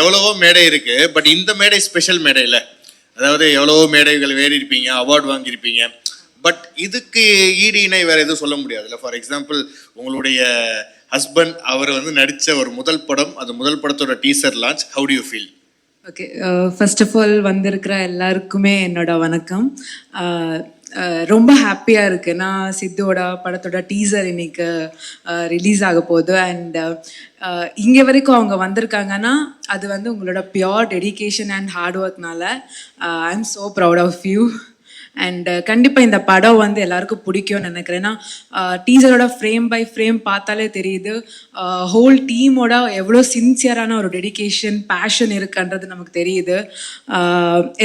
எவ்வளவோ மேடை இருக்கு பட் இந்த மேடை ஸ்பெஷல் மேடை இல்ல. அதாவது எவ்வளவோ மேடைகள் வேறி இருப்பீங்க அவார்ட் வாங்கியிருப்பீங்க. பட் இதுக்கு ஈடு இணை வேற எதுவும் சொல்ல முடியாதுல்ல. ஃபார் எக்ஸாம்பிள் உங்களுடைய ஹஸ்பண்ட் அவர் வந்து நடிச்ச ஒரு முதல் படம் அந்த முதல் படத்தோட teaser launch how do you feel okay first of all வந்திருக்கிற எல்லாருக்குமே என்னோட வணக்கம். Uh, ரொம்ப ஹாப்பியாக இருக்கு. நான் சித்தோட படத்தோட டீசர் இன்னைக்கு ரிலீஸ் ஆக போகுது. அண்ட் இங்கே வரைக்கும் அவங்க வந்திருக்காங்கன்னா அது வந்து உங்களோட pure dedication and hard ஒர்க்னால I am so proud of you and uh, கண்டிப்பாக இந்த படம் வந்து எல்லாருக்கும் பிடிக்கும்னு நினைக்கிறேன். ஏன்னா டீசரோட ஃப்ரேம் பை ஃப்ரேம் பார்த்தாலே தெரியுது. ஹோல் டீமோட எவ்வளோ சின்சியரான ஒரு டெடிகேஷன் பேஷன் இருக்குன்றது நமக்கு தெரியுது.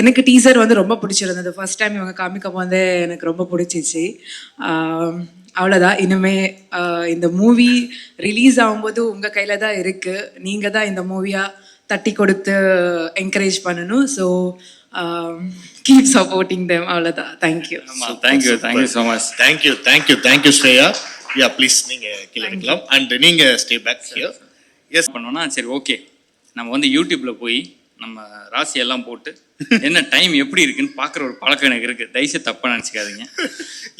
எனக்கு டீசர் வந்து ரொம்ப பிடிச்சிருந்தது. ஃபர்ஸ்ட் டைம் இவங்க காமிக்கும் போது எனக்கு ரொம்ப பிடிச்சிச்சு. அவ்வளோதான் இனிமே இந்த மூவி ரிலீஸ் ஆகும்போது உங்கள் கையில் தான் இருக்குது நீங்கள் தான் இந்த மூவியாக தட்டி கொடுத்து என்கரேஜ் பண்ணணும். ஸோ கீப் சப்போர்ட்டிங் தெம் அவ்வளோதான் thank you thank you thank you so much thank you thank you thank you Shreya yeah please நீங்க கீழே எடுக்கலாம் அண்ட் நீங்க ஸ்டே பேக் ஹியர் எஸ் பண்ணோம்னா சரி ஓகே நம்ம வந்து யூடியூப்ல போய் நம்ம ராசி எல்லாம் போட்டு என்ன டைம் எப்படி இருக்குன்னு பார்க்குற ஒரு பழக்கம் எனக்கு இருக்கு. தயவுசெய்து தப்பா நினச்சிக்காதீங்க.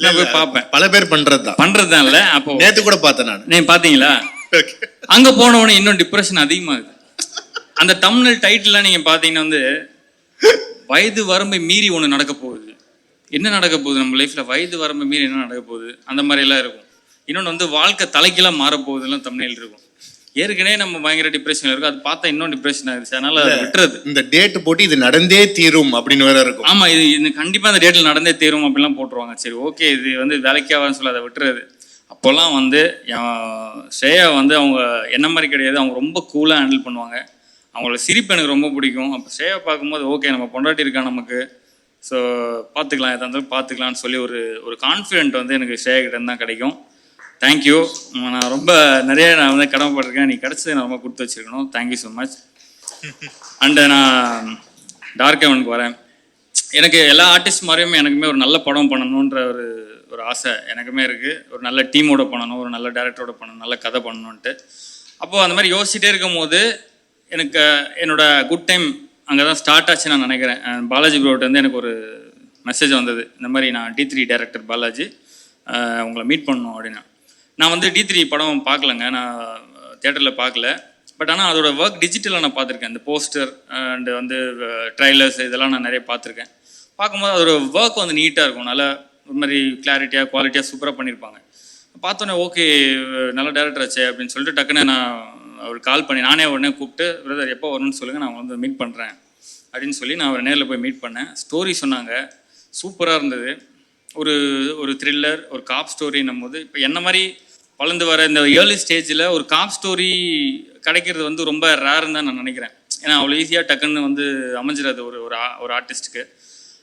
நான் போய் பார்ப்பேன். பல பேர் பண்றது தான். பண்றது தான் இல்லை அப்போ நேத்து கூட பார்த்தேன் நான். நீ பார்த்தீங்களா? அங்க போன உடனே இன்னும் டிப்ரெஷன் அதிகமாகுது. அந்த தமிழ் டைட்டில்லாம் நீங்க பார்த்தீங்கன்னா வந்து வயது வரம்பை மீறி ஒன்று நடக்க போகுது. என்ன நடக்க போகுது நம்ம லைஃப்ல வயது வரம்பை மீறி என்ன நடக்க போகுது? அந்த மாதிரி எல்லாம் இருக்கும். இன்னொன்று வந்து வாழ்க்கை தலைக்கெல்லாம் மாற போகுதுலாம் தமிழில் இருக்கும். ஏற்கனவே நம்ம பயங்கர டிப்ரெஷன்ல இருக்கும். அது பார்த்தா இன்னும் டிப்ரெஷன் ஆயிடுச்சு. அதனால அதை விட்டுறது. இந்த டேட் போட்டு இது நடந்தே தீரும் அப்படின்னு வேற இருக்கும். ஆமா இது இது கண்டிப்பா அந்த டேட்ல நடந்தே தீரும் அப்படிலாம் போட்டுருவாங்க. சரி ஓகே இது வந்து வேலைக்கு ஆகாதுன்னு சொல்லி அதை விட்டுறது. அப்போல்லாம் வந்து ஸ்ரேயா வந்து அவங்க என்ன மாதிரி கிடையாது அவங்க ரொம்ப கூலாக ஹேண்டில் பண்ணுவாங்க. அவங்களோட சிரிப்பு எனக்கு ரொம்ப பிடிக்கும். அப்போ ஸ்ரேயா பார்க்கும்போது ஓகே நம்ம பொண்டாட்டி இருக்கா நமக்கு? ஸோ பார்த்துக்கலாம் எதாக இருந்தாலும் பார்த்துக்கலாம்னு சொல்லி ஒரு ஒரு கான்ஃபிடென்ட் வந்து எனக்கு ஸ்ரேயா தான் கிடைக்கும். தேங்க்யூ நான் ரொம்ப நிறைய நான் வந்து கடமைப்பட்டிருக்கேன். நீ கிடச்சது நான் ரொம்ப கொடுத்து வச்சிருக்கணும். Thank you so much and நான் டார்க் ஹெவனுக்கு வரேன் எனக்கு எல்லா ஆர்டிஸ்ட் மாதிரியுமே எனக்குமே ஒரு நல்ல படம் பண்ணணுன்ற ஒரு ஒரு ஆசை எனக்குமே இருக்குது ஒரு நல்ல டீமோட பண்ணணும் ஒரு நல்ல டேரக்டரோட பண்ணணும் நல்ல கதை பண்ணணுன்ட்டு அப்போது அந்த மாதிரி யோசிச்சுட்டே இருக்கும் போது எனக்கு என்னோட குட் டைம் அங்கே தான் ஸ்டார்ட் ஆச்சு நான் நினைக்கிறேன். பாலாஜி ப்ரோட்ட வந்து எனக்கு ஒரு மெசேஜ் வந்தது. இந்த மாதிரி நான் டி த்ரீ டேரக்டர் பாலாஜி உங்களை மீட் பண்ணணும் அப்படின்னு. நான் வந்து டி த்ரீ படம் பார்க்கலங்க. நான் தேட்டரில் பார்க்கல. பட் ஆனால் அதோட ஒர்க் டிஜிட்டலாக நான் பார்த்துருக்கேன். இந்த போஸ்டர் அண்டு வந்து ட்ரைலர்ஸ் இதெல்லாம் நான் நிறைய பார்த்துருக்கேன். பார்க்கும்போது அதோட ஒர்க் வந்து நீட்டாக இருக்கும். நல்லா ஒரு மாதிரி கிளாரிட்டியாக குவாலிட்டியாக சூப்பராக பண்ணியிருப்பாங்க. பார்த்தோன்னே ஓகே நல்ல டேரக்டர் ஆச்சே அப்படின்னு சொல்லிட்டு டக்குன்னு நான் அவர் கால் பண்ணி நானே உடனே கூப்பிட்டு பிரதர் எப்போ வரணும்னு சொல்லுங்கள் நான் வந்து மீட் பண்ணுறேன் அப்படின்னு சொல்லி நான் அவரை நேரில் போய் மீட் பண்ணேன். ஸ்டோரி சொன்னாங்க. சூப்பராக இருந்தது. ஒரு ஒரு த்ரில்லர் ஒரு காப் ஸ்டோரின்னும் போது இப்போ என்ன மாதிரி வளர்ந்து வர இந்த ஏர்லி ஸ்டேஜில் ஒரு காப் ஸ்டோரி கிடைக்கிறது வந்து ரொம்ப ரேருன்னு தான் நான் நினைக்கிறேன். ஏன்னா அவ்வளோ ஈஸியாக டக்குன்னு வந்து அமைஞ்சிடாது ஒரு ஒரு ஆ- ஒரு ஆர்டிஸ்ட்டுக்கு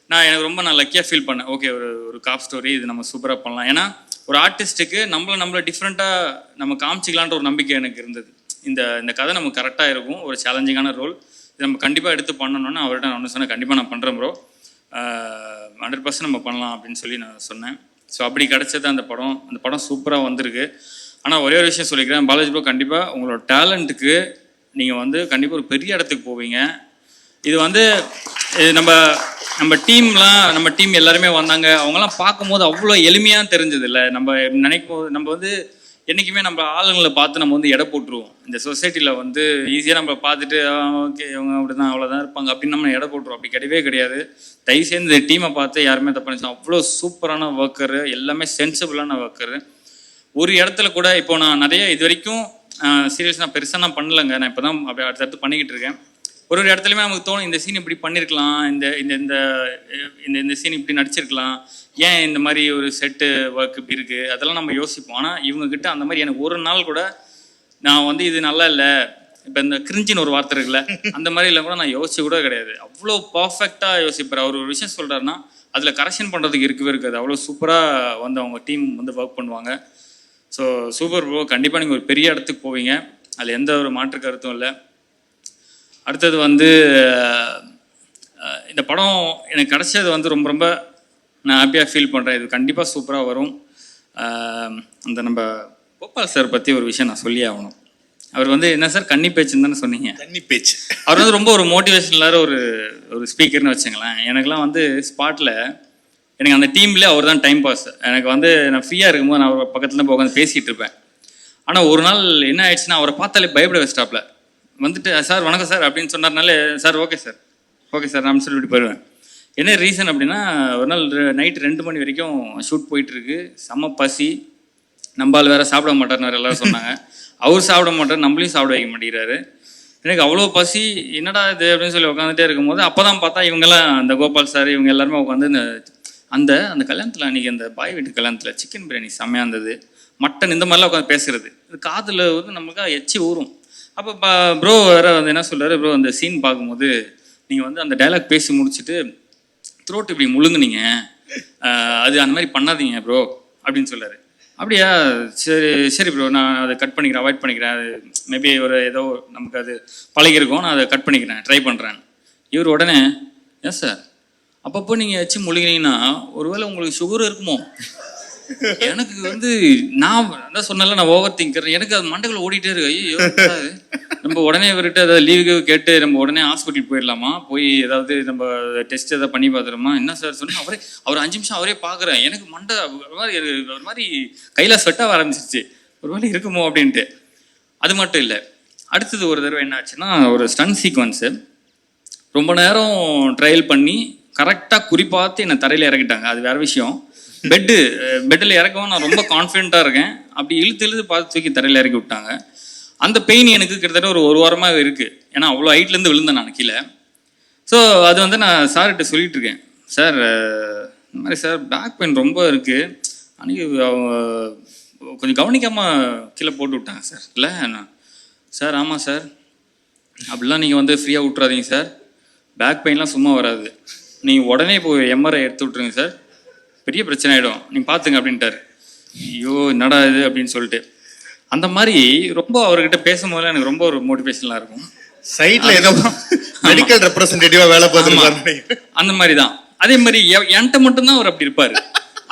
நான் எனக்கு ரொம்ப நான் லக்கியாக ஃபீல் பண்ணேன். ஓகே ஒரு ஒரு காப் ஸ்டோரி இது நம்ம சூப்பராக பண்ணலாம். ஏன்னா ஒரு ஆர்டிஸ்ட்டுக்கு நம்மளை நம்மளை டிஃப்ரெண்ட்டாக நம்ம காமிச்சிக்கலான்ற ஒரு நம்பிக்கை எனக்கு இருந்தது. இந்த இந்த கதை நமக்கு கரெக்டாக இருக்கும். ஒரு சேலஞ்சிங்கான ரோல் இது நம்ம கண்டிப்பாக எடுத்து பண்ணணும்னு அவர்கிட்ட நான் ஒன்று சொன்னேன். கண்டிப்பாக நான் பண்ணுறேன் ப்ரோ ஹண்ட்ரட் பர்சன்ட் நம்ம பண்ணலாம் அப்படின்னு சொல்லி நான் சொன்னேன். ஸோ அப்படி கிடச்சது அந்த படம். அந்த படம் சூப்பராக வந்திருக்கு. ஆனால் ஒரே ஒரு விஷயம் சொல்லிக்கிறேன். பாலாஜி ப்ரோ கண்டிப்பாக உங்களோட டேலண்ட்டுக்கு நீங்கள் வந்து கண்டிப்பாக ஒரு பெரிய இடத்துக்கு போவீங்க. இது வந்து இது நம்ம நம்ம டீம்லாம் நம்ம டீம் எல்லாருமே வந்தாங்க. அவங்கெல்லாம் பார்க்கும்போது அவ்வளோ எளிமையாக தெரிஞ்சது இல்லை நம்ம நினைக்கும் போது நம்ம வந்து என்றைக்குமே நம்ம ஆளுங்களை பார்த்து நம்ம வந்து எடை போட்டுருவோம். இந்த சொசைட்டியில் வந்து ஈஸியாக நம்ம பார்த்துட்டு ஓகே இவங்க அப்படி தான் அவ்வளோதான் இருப்பாங்க. அப்படின்னு நம்ம எடை போட்டுருவோம். அப்படி கிடையவே கிடையாது. தயவு செய்து இந்த டீமை பார்த்து யாருமே தப்பு நினச்சோம் அவ்வளோ சூப்பரான ஒர்க்கரு எல்லாமே சென்சிபிளான ஒர்க்கரு ஒரு இடத்துல கூட இப்போ நான் நிறைய இது வரைக்கும் சீரியஸ் நான் பெருசாக நான் பண்ணலைங்க. நான் இப்போ தான் அப்படி அடுத்தடுத்து பண்ணிக்கிட்டு இருக்கேன். ஒரு ஒரு இடத்துலையுமே நமக்கு தோணும் இந்த சீன் இப்படி பண்ணியிருக்கலாம் இந்த இந்த இந்த இந்த இந்த சீன் இப்படி நடிச்சிருக்கலாம். ஏன் இந்த மாதிரி ஒரு செட்டு ஒர்க் இப்படி இருக்குது அதெல்லாம் நம்ம யோசிப்போம். ஆனால் இவங்க கிட்ட அந்த மாதிரி எனக்கு ஒரு நாள் கூட நான் வந்து இது நல்லா இல்லை. இப்போ இந்த கிரிஞ்சின்னு ஒரு வார்த்தை இருக்குல்ல அந்த மாதிரி இல்லை கூட நான் யோசிச்சு கூட கிடையாது. அவ்வளோ பர்ஃபெக்டாக யோசிப்பார். அவர் ஒரு விஷயம் சொல்கிறாருன்னா அதில் கரெக்ஷன் பண்ணுறதுக்கு இருக்கவே இருக்காது. அவ்வளோ சூப்பராக வந்து அவங்க டீம் வந்து ஒர்க் பண்ணுவாங்க. ஸோ சூப்பர் ப்ரோ கண்டிப்பாக நீங்கள் ஒரு பெரிய இடத்துக்கு போவீங்க. அதில் எந்த ஒரு மாற்று கருத்தும் இல்லை. அடுத்தது வந்து இந்த படம் எனக்கு கிடைச்சது வந்து ரொம்ப ரொம்ப நான் ஹாப்பியாக ஃபீல் பண்ணுறேன் இது கண்டிப்பாக சூப்பராக வரும். அந்த நம்ம கோபால் சார் பற்றி ஒரு விஷயம் நான் சொல்லி ஆகணும். அவர் வந்து என்ன சார்? கன்னி பேச்சுன்னு தானே சொன்னீங்க. தண்ணி பேச்சு. அவர் வந்து ரொம்ப ஒரு மோட்டிவேஷனலான ஒரு ஒரு ஸ்பீக்கர்னு வச்சுங்களேன் எனக்குலாம் வந்து ஸ்பாட்டில் எனக்கு அந்த டீம்லேயே அவர் தான் டைம் பாஸ் எனக்கு வந்து நான் ஃப்ரீயாக இருக்கும்போது நான் அவர் பக்கத்தில் போய் உட்காந்து பேசிகிட்டு இருப்பேன். ஆனால் ஒரு நாள் என்ன ஆயிடுச்சுன்னா அவரை பார்த்தாலே பயப்பட வச்சிட்டாப்ல. வந்துட்டு சார் வணக்கம் சார் அப்படின்னு சொன்னார்னாலே sir okay sir. Okay sir நான் சொல்லிட்டு போயிடுவேன். என்ன ரீசன் அப்படின்னா ஒரு நாள் நைட் ரெண்டு மணி வரைக்கும் ஷூட் போயிட்டுருக்கு. செம்ம பசி. நம்பால் வேற சாப்பிட மாட்டார்னு எல்லாரும் சொன்னாங்க. அவர் சாப்பிட மாட்டார் நம்மளையும் சாப்பிட வைக்க மாட்டேங்கிறாரு. எனக்கு அவ்வளோ பசி. என்னடா இது அப்படின்னு சொல்லி உட்காந்துட்டே இருக்கும்போது அப்போ தான் பார்த்தா இவங்கெல்லாம் அந்த கோபால் சார் இவங்க எல்லாருமே உட்காந்து இந்த அந்த அந்த கல்யாணத்தில் அன்றைக்கி அந்த பாய் வீட்டு கல்யாணத்தில் சிக்கன் பிரியாணி செம்மையாக இருந்தது. மட்டன் இந்த மாதிரிலாம் உட்காந்து பேசுறது. இது காதில் வந்து நமக்கு எச்சி ஊறும். அப்போ ப்ரோ வேற வந்து என்ன சொல்றாரு? ப்ரோ அந்த சீன் பார்க்கும்போது நீங்கள் வந்து அந்த டைலாக் பேசி முடிச்சுட்டு த்ரோட் இப்படி முழுங்குனீங்க. அது அந்த மாதிரி பண்ணாதீங்க ப்ரோ அப்படின்னு சொல்லாரு அப்படியா? சரி சரி ப்ரோ நான் அதை கட் பண்ணிக்கிறேன் அவாய்ட் பண்ணிக்கிறேன். அது மேபி ஒரு ஏதோ நமக்கு அது பழகிருக்கோம். நான் அதை கட் பண்ணிக்கிறேன் ட்ரை பண்ணுறேன் இவர் உடனே எஸ் சார் அப்பப்போ நீங்கள் வச்சு முழுகினீங்கன்னா ஒருவேளை உங்களுக்கு சுகர் இருக்குமோ? எனக்கு வந்து நான் அதான் சொன்னல நான் ஓவர் திங்கர் எனக்கு அது மண்டைகள் ஓடிட்டே இருக்கு. ஐயோ நம்ம உடனே இவர்கிட்ட ஏதாவது லீவுக்கு கேட்டு நம்ம உடனே ஹாஸ்பிட்டல் போயிடலாமா? போய் ஏதாவது நம்ம டெஸ்ட் ஏதாவது பண்ணி பார்த்துருமா என்ன சார் சொன்னா அவரே அவர் அஞ்சு நிமிஷம் அவரே பார்க்குறேன். எனக்கு மண்டை ஒரு மாதிரி ஒரு மாதிரி கையில் ஸ்வெட்டாக ஆரம்பிச்சிருச்சு. ஒரு மாதிரி இருக்குமோ அப்படின்ட்டு. அது மட்டும் இல்லை. அடுத்தது ஒரு தடவை என்னாச்சுன்னா ஒரு ஸ்டன் சீக்வன்ஸு ரொம்ப நேரம் ட்ரையல் பண்ணி கரெக்டாக குறிப்பாத்து என்னை தரையில் இறக்கிட்டாங்க. அது வேற விஷயம். பெட்டு பெட்டில் இறக்கவும் நான் ரொம்ப கான்ஃபிடென்ட்டாக இருக்கேன். அப்படி இழுத்து இழுத்து பார்த்து தூக்கி தரையில் இறக்கி விட்டாங்க. அந்த பெயின் எனக்கு கிட்டத்தட்ட ஒரு ஒரு வாரமாக இருக்குது ஏன்னா அவ்வளோ ஹைட்லேருந்து விழுந்தேன் நான் கீழே. ஸோ அது வந்து நான் சார்கிட்ட சொல்லிட்டு இருக்கேன். சார் இந்த மாதிரி சார் பேக் பெயின் ரொம்ப இருக்குது அன்றைக்கி கொஞ்சம் கவனிக்காமல் கீழே போட்டு விட்டாங்க சார் இல்லை நான் சார் ஆமாம் சார் அப்படிலாம் நீங்கள் வந்து ஃப்ரீயாக விட்றாதீங்க சார் பேக் பெயின்லாம் சும்மா வராது. நீங்கள் உடனே இப்போ எம்ஆர்ஐ எடுத்து விட்ருங்க சார் பெரிய பிரச்சனை ஆகிடும் நீங்கள் பார்த்துங்க அப்படின்ட்டாரு. ஐயோ என்னடா இது அப்படின்னு சொல்லிட்டு. அந்த மாதிரி ரொம்ப அவர்கிட்ட பேசும்போது எனக்கு ரொம்ப ஒரு மோட்டிவேஷனலாக இருக்கும். சைட்ல ஏதோ மெடிக்கல் ரெப்ரசன்டேட்டிவா வேலை பார்த்துருப்பாரு அந்த மாதிரி தான் அதே மாதிரி என்கிட்ட மட்டும்தான் அவர் அப்படி இருப்பாரு.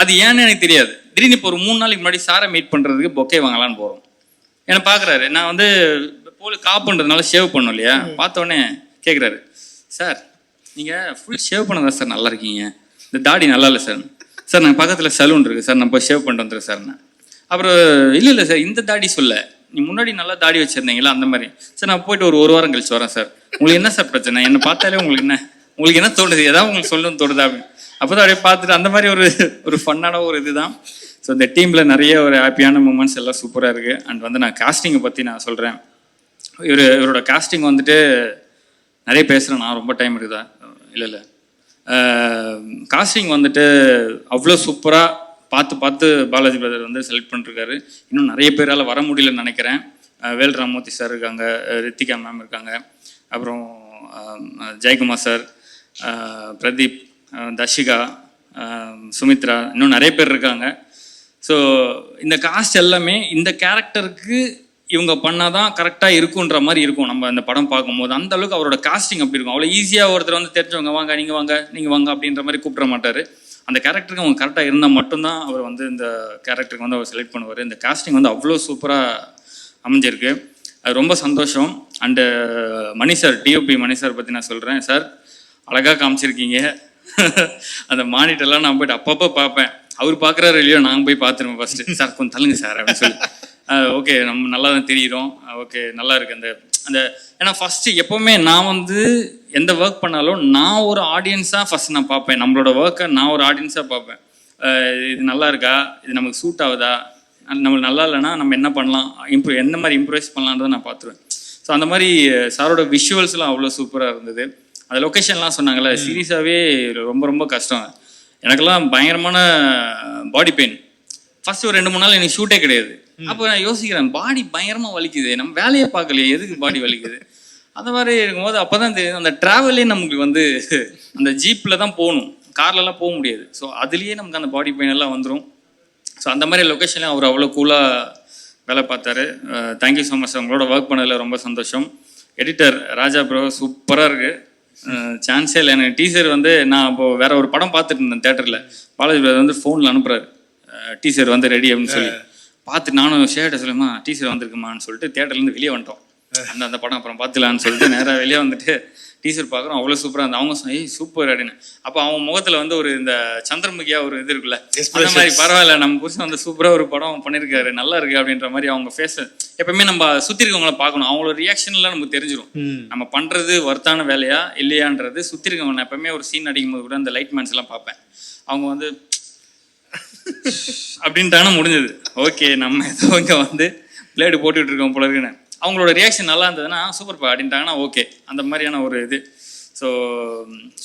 அது ஏன்னு எனக்கு தெரியாது. திடீர்னு இப்போ ஒரு மூணு நாளைக்கு முன்னாடி சாரை மீட் பண்ணுறதுக்கு பொக்கே வாங்கலாம்னு போகிறோம் என்னை பார்க்குறாரு நான் வந்து போல காப்புன்றதுனால ஷேவ் பண்ணோம் இல்லையா? பார்த்த உடனே கேட்குறாரு சார் நீங்கள் ஃபுல் ஷேவ் பண்ணதா சார் நல்லா இருக்கீங்க? இந்த தாடி நல்லா இல்லை சார். சார் நான் பக்கத்தில் சலூன் இருக்குது சார் நான் போய் ஷேவ் பண்ணிட்டு வந்துடுறேன் சார் நான். அப்புறம் இல்லை இல்லை சார் இந்த தாடி சொல்ல. நீ முன்னாடி நல்லா தாடி வச்சுருந்தீங்களா அந்த மாதிரி. சார் நான் போயிட்டு ஒரு ஒரு வாரம் கழிச்சு வரேன் சார். உங்களுக்கு என்ன சார் பிரச்சனை? என்னை பார்த்தாலே உங்களுக்கு என்ன? உங்களுக்கு என்ன தோணுது? ஏதாவது உங்களுக்கு சொல்லணும்னு தோணுதா அப்படின்னு. அப்போ தான் அப்படியே பார்த்துட்டு அந்த மாதிரி ஒரு ஒரு ஃபன்னான ஒரு இதுதான். ஸோ இந்த டீமில் நிறைய ஒரு ஹாப்பியான மூமெண்ட்ஸ் எல்லாம் சூப்பராக இருக்குது அண்ட் வந்து நான் காஸ்டிங்கை பற்றி நான் சொல்கிறேன் இவர் இவரோட காஸ்டிங் வந்துட்டு நிறைய பேசுகிறேன் நான் ரொம்ப டைம் இருக்குதா இல்லை இல்லை. காஸ்டிங் வந்துட்டு அவ்வளோ சூப்பராக பார்த்து பார்த்து பாலாஜி பிரதர் வந்து செலக்ட் பண்ணிருக்காரு. இன்னும் நிறைய பேரால் வர முடியலன்னு நினைக்கிறேன். வேல்ராமூர்த்தி வேல் ராமூர்த்தி சார் இருக்காங்க ரித்திகா மேம் இருக்காங்க. அப்புறம் ஜெயக்குமார் சார் பிரதீப் தர்ஷிகா சுமித்ரா இன்னும் நிறைய பேர் இருக்காங்க. ஸோ இந்த காஸ்ட் எல்லாமே இந்த கேரக்டருக்கு இவங்க பண்ணாதான் கரெக்டாக இருக்குன்ற மாதிரி இருக்கும். நம்ம அந்த படம் பார்க்கும்போது அந்த அளவுக்கு அவரோட காஸ்டிங் அப்படி இருக்கும். அவ்வளோ ஈஸியாக ஒருத்தர் வந்து தெரிஞ்சவங்க வாங்க நீங்கள் வாங்க நீங்கள் வாங்க அப்படின்ற மாதிரி கூப்பிட மாட்டார். அந்த கேரக்டருக்கு அவங்க கரெக்டாக இருந்தால் மட்டும்தான் அவர் வந்து இந்த கேரக்டருக்கு வந்து அவர் செலக்ட் பண்ணுவார். இந்த காஸ்டிங் வந்து அவ்வளோ சூப்பராக அமைஞ்சிருக்கு. அது ரொம்ப சந்தோஷம். And Mani sir DOP Mani sir பற்றி நான் சொல்கிறேன் சார் அழகாக காமிச்சிருக்கீங்க. அந்த மானிட்டெல்லாம் நான் போயிட்டு அப்பப்போ பார்ப்பேன். அவர் பார்க்குறாரு இல்லையோ நான் போய் பார்த்துருவேன் ஃபஸ்ட்டு சார் கொஞ்சம் தள்ளுங்க சார் அப்படின்னு சொல்லி. ஓகே நம்ம நல்லா தான் தெரியிறோம். ஓகே நல்லா இருக்கு அந்த அந்த ஏன்னா ஃபஸ்ட்டு எப்போவுமே நான் வந்து எந்த ஒர்க் பண்ணாலும் நான் ஒரு ஆடியன்ஸாக ஃபஸ்ட் நான் பார்ப்பேன். நம்மளோட ஒர்க்கை நான் ஒரு ஆடியன்ஸாக பார்ப்பேன். இது நல்லா இருக்கா இது நமக்கு சூட் ஆகுதா? நம்மளுக்கு நல்லா இல்லைன்னா நம்ம என்ன பண்ணலாம்? இம்ப்ரூவ் எந்த மாதிரி இம்ப்ரூவைஸ் பண்ணலான்றதை நான் பார்த்துருவேன். ஸோ அந்த மாதிரி சாரோட விஷுவல்ஸ்லாம் அவ்வளோ சூப்பராக இருந்தது. அந்த லொக்கேஷன்லாம் சொன்னாங்கல்ல சீரியஸாகவே ரொம்ப ரொம்ப கஷ்டம். எனக்கெல்லாம் பயங்கரமான பாடி பெயின் ஃபர்ஸ்ட் ஒரு ரெண்டு மூணு நாள் எனக்கு ஷூட்டே கிடையாது. அப்போ நான் யோசிக்கிறேன் பாடி பயங்கரமா வலிக்குது. நம்ம வேலையை பார்க்கலையே எதுக்கு பாடி வலிக்குது? அந்த மாதிரி இருக்கும்போது அப்பதான் தெரியும் அந்த ட்ராவலே நமக்கு வந்து அந்த ஜீப்பில் தான் போகணும். கார்லலாம் போக முடியாது. ஸோ அதுலேயே நமக்கு அந்த பாடி பெயின் எல்லாம் வந்துடும் ஸோ அந்த மாதிரி லொக்கேஷன்லையும் அவர் அவ்வளோ கூலாக வேலை பார்த்தாரு. தேங்க்யூ ஸோ மச் உங்களோட ஒர்க் பண்ணதில் ரொம்ப சந்தோஷம். எடிட்டர் ராஜா ப்ரோ சூப்பராக இருக்குது சான்ஸே இல்லை. எனக்கு டீசர் வந்து நான் இப்போ வேற ஒரு படம் பார்த்துட்டு இருந்தேன் தேட்டரில் பாலாஜி பிரதர் வந்து ஃபோனில் அனுப்புறாரு. டீசர் வந்து ரெடி அப்படின்னு சொல்லி. பார்த்து நானும் ஷேர்ட்ட சொல்லுமா டீசர் வந்திருக்குமான்னு சொல்லிட்டு தேட்டர்லேருந்து வெளியே வந்துட்டோம். அந்த அந்த படம் அப்புறம் பார்த்துலான்னு சொல்லிட்டு நேராக வெளியே வந்துட்டு டீசர் பார்க்குறோம். அவ்வளோ சூப்பராக இருந்தது. அவங்க ஏய் சூப்பர் அப்படின்னு. அப்போ அவங்க முகத்தில் வந்து ஒரு இந்த சந்திரமுகியா ஒரு இது இருக்குல்ல அந்த மாதிரி பரவாயில்ல நம்ம புருஷன் வந்து சூப்பராக ஒரு படம் பண்ணியிருக்காரு நல்லா இருக்கு அப்படின்ற மாதிரி அவங்க ஃபேஸ் எப்பவுமே நம்ம சுற்றி இருக்கவங்கள பார்க்கணும். அவங்களோட ரியாக்ஷன்லாம் நமக்கு தெரிஞ்சிடும் நம்ம பண்ணுறது ஒர்த்தான வேலையா இல்லையான்றது சுற்றி இருக்கவங்க நான் எப்பவுமே ஒரு சீன் அடிக்கும்போது கூட அந்த லைட் மேன்ஸ் எல்லாம் பார்ப்பேன். அவங்க வந்து அப்படின்ட்டாங்கன்னா முடிஞ்சது. ஓகே நம்ம ஏதோ இங்கே வந்து பிளேடு போட்டுட்டு இருக்கோம் போல இருக்குன்னு. அவங்களோட ரியாக்ஷன் நல்லா இருந்ததுன்னா சூப்பர்ப்பா அப்படின்ட்டாங்கன்னா ஓகே. அந்த மாதிரியான ஒரு இது. ஸோ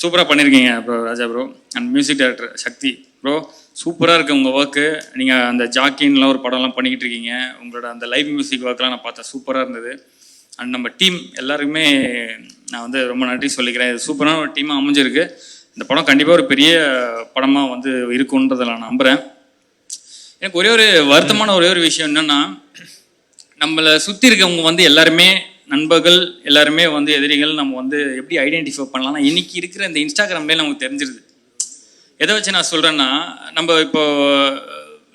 சூப்பராக பண்ணியிருக்கீங்க bro Raja bro and music director Sakthi. Bro சூப்பராக இருக்குது உங்கள் ஒர்க்கு நீங்கள் அந்த ஜாக்கின்லாம் ஒரு படம்லாம் பண்ணிக்கிட்டு இருக்கீங்க. உங்களோட அந்த லைவ் மியூசிக் ஒர்க்லாம் நான் பார்த்தேன். சூப்பராக இருந்தது. அண்ட் நம்ம டீம் எல்லாருக்குமே நான் வந்து ரொம்ப நன்றி சொல்லிக்கிறேன். இது சூப்பரான ஒரு டீமாக அமைஞ்சிருக்கு. இந்த படம் கண்டிப்பாக ஒரு பெரிய படமாக வந்து இருக்குன்றதை நான் நம்புகிறேன் எனக்கு ஒரே ஒரு வருத்தமான ஒரே ஒரு விஷயம் என்னன்னா நம்மளை சுற்றி இருக்கவங்க வந்து எல்லாருமே நண்பர்கள் எல்லாருமே வந்து எதிரிகள் நம்ம வந்து எப்படி ஐடென்டிஃபை பண்ணலாம்னா இன்னைக்கு இருக்கிற இந்த இன்ஸ்டாகிராம்லேயே நமக்கு தெரிஞ்சிருது. எதை வச்சு நான் சொல்கிறேன்னா நம்ம இப்போ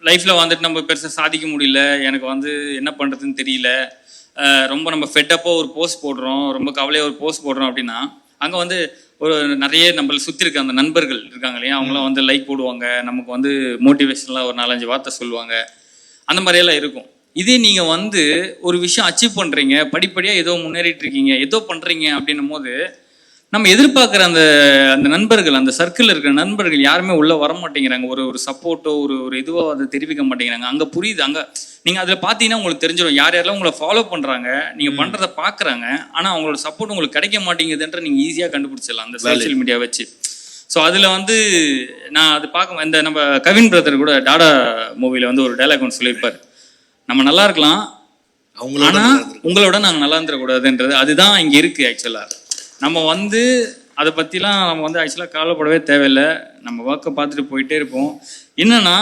லைஃப்பில் வந்துட்டு நம்ம பெருசாக சாதிக்க முடியல எனக்கு வந்து என்ன பண்ணுறதுன்னு தெரியல ரொம்ப நம்ம ஃபெட்டப்பாக ஒரு போஸ்ட் போடுறோம் ரொம்ப கவலையாக ஒரு போஸ்ட் போடுறோம் அப்படின்னா அங்கே வந்து ஒரு நிறைய நம்மளை சுற்றி இருக்க அந்த நண்பர்கள் இருக்காங்க இல்லையா? அவங்களாம் வந்து லைக் போடுவாங்க. நமக்கு வந்து மோட்டிவேஷனலாக ஒரு நாலஞ்சு வார்த்தை சொல்லுவாங்க. அந்த மாதிரியெல்லாம் இருக்கும். இதே நீங்கள் வந்து ஒரு விஷயம் அச்சீவ் பண்ணுறீங்க படிப்படியாக ஏதோ முன்னேறிட்டு இருக்கீங்க ஏதோ பண்ணுறீங்க அப்படின்னும் போது நம்ம எதிர்பார்க்குற அந்த அந்த நண்பர்கள் அந்த சர்க்கிளில் இருக்கிற நண்பர்கள் யாருமே உள்ளே வர மாட்டேங்கிறாங்க ஒரு ஒரு சப்போர்ட்டோ ஒரு ஒரு இதுவோ அதை தெரிவிக்க மாட்டேங்கிறாங்க. அங்கே புரியுது. அங்கே நீங்கள் அதில் பார்த்தீங்கன்னா உங்களுக்கு தெரிஞ்சிடும் யார் யாரெல்லாம் உங்களை ஃபாலோ பண்ணுறாங்க நீங்கள் பண்ணுறத பார்க்குறாங்க ஆனால் அவங்களோட சப்போர்ட் உங்களுக்கு கிடைக்க மாட்டேங்குதுன்ற நீங்கள் ஈஸியாக கண்டுபிடிச்சிடலாம் அந்த சோஷியல் மீடியா வச்சு. ஸோ அதில் வந்து நான் அது பார்க்க இந்த நம்ம கவின் பிரதர் கூட டாடா மூவியில் வந்து ஒரு டைலாக் ஒன்று சொல்லியிருப்பார். நம்ம நல்லா இருக்கலாம். அவங்களோட ஆனா உங்களோட நாங்க நல்லா இருந்துடக்கூடாதுன்றது அதுதான் இங்க இருக்கு ஆக்சுவலா நம்ம வந்து அதை பற்றிலாம் நம்ம வந்து ஆக்சுவலாக கவலைப்படவே தேவையில்லை. நம்ம ஒர்க்கை பார்த்துட்டு போயிட்டே இருப்போம். என்னன்னா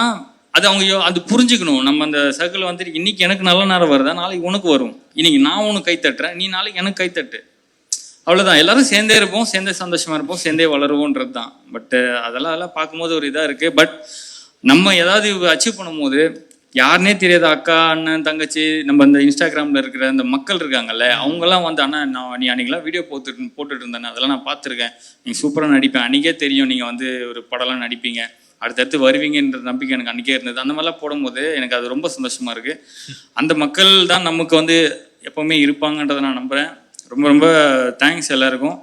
அது அவங்க அது புரிஞ்சுக்கணும். நம்ம அந்த சர்க்கிள் வந்துட்டு இன்னைக்கு எனக்கு நல்ல நேரம் வருதா? நாளைக்கு உனக்கு வரும். இன்னைக்கு நான் உனக்கு கை தட்டுறேன். நீ நாளைக்கு எனக்கு கை தட்டு. அவ்வளவுதான். எல்லாரும் சேர்ந்தே இருப்போம் சேர்ந்தே சந்தோஷமா இருப்போம் சேர்ந்தே வளருவோன்றது தான். பட் அதெல்லாம் அதெல்லாம் பார்க்கும்போது ஒரு இதாக இருக்குது பட் நம்ம ஏதாவது அச்சீவ் பண்ணும்போது யாருனே தெரியாத அக்கா அண்ணன் தங்கச்சி நம்ம இந்த இன்ஸ்டாகிராம்ல இருக்கிற அந்த மக்கள் இருக்காங்கல்ல அவங்கெல்லாம் வந்து அண்ணா நான் நீ அன்னைக்கெல்லாம் வீடியோ போட்டுட்டு போட்டுட்டு இருந்தேன் அதெல்லாம் நான் பார்த்துருக்கேன். நீங்க சூப்பரா நடிப்பேன். அன்னைக்கே தெரியும் நீங்க வந்து ஒரு படம்லாம் நடிப்பீங்க. அடுத்தடுத்து வருவீங்கன்ற நம்பிக்கை எனக்கு அன்னைக்கே இருந்தது. அந்த மாதிரிலாம் போடும்போது எனக்கு அது ரொம்ப சந்தோஷமா இருக்கு. அந்த மக்கள் தான் நமக்கு வந்து எப்பவுமே இருப்பாங்கன்றதை நான் நம்புறேன். ரொம்ப ரொம்ப தேங்க்ஸ் எல்லாருக்கும்.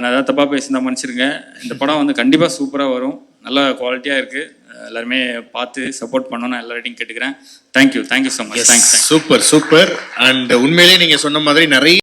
நான் ஏதாவது தப்பாக பேசியிருந்தா மன்னிச்சிருங்க. இந்த படம் வந்து கண்டிப்பாக சூப்பராக வரும். நல்ல குவாலிட்டியாக இருக்குது எல்லாருமே பார்த்து சப்போர்ட் பண்ணணும் நான் எல்லார்ட்டையும் கேட்டுக்கிறேன். Thank you thank you so much thanks super super and உண்மையிலேயே நீங்க சொன்ன மாதிரி நிறைய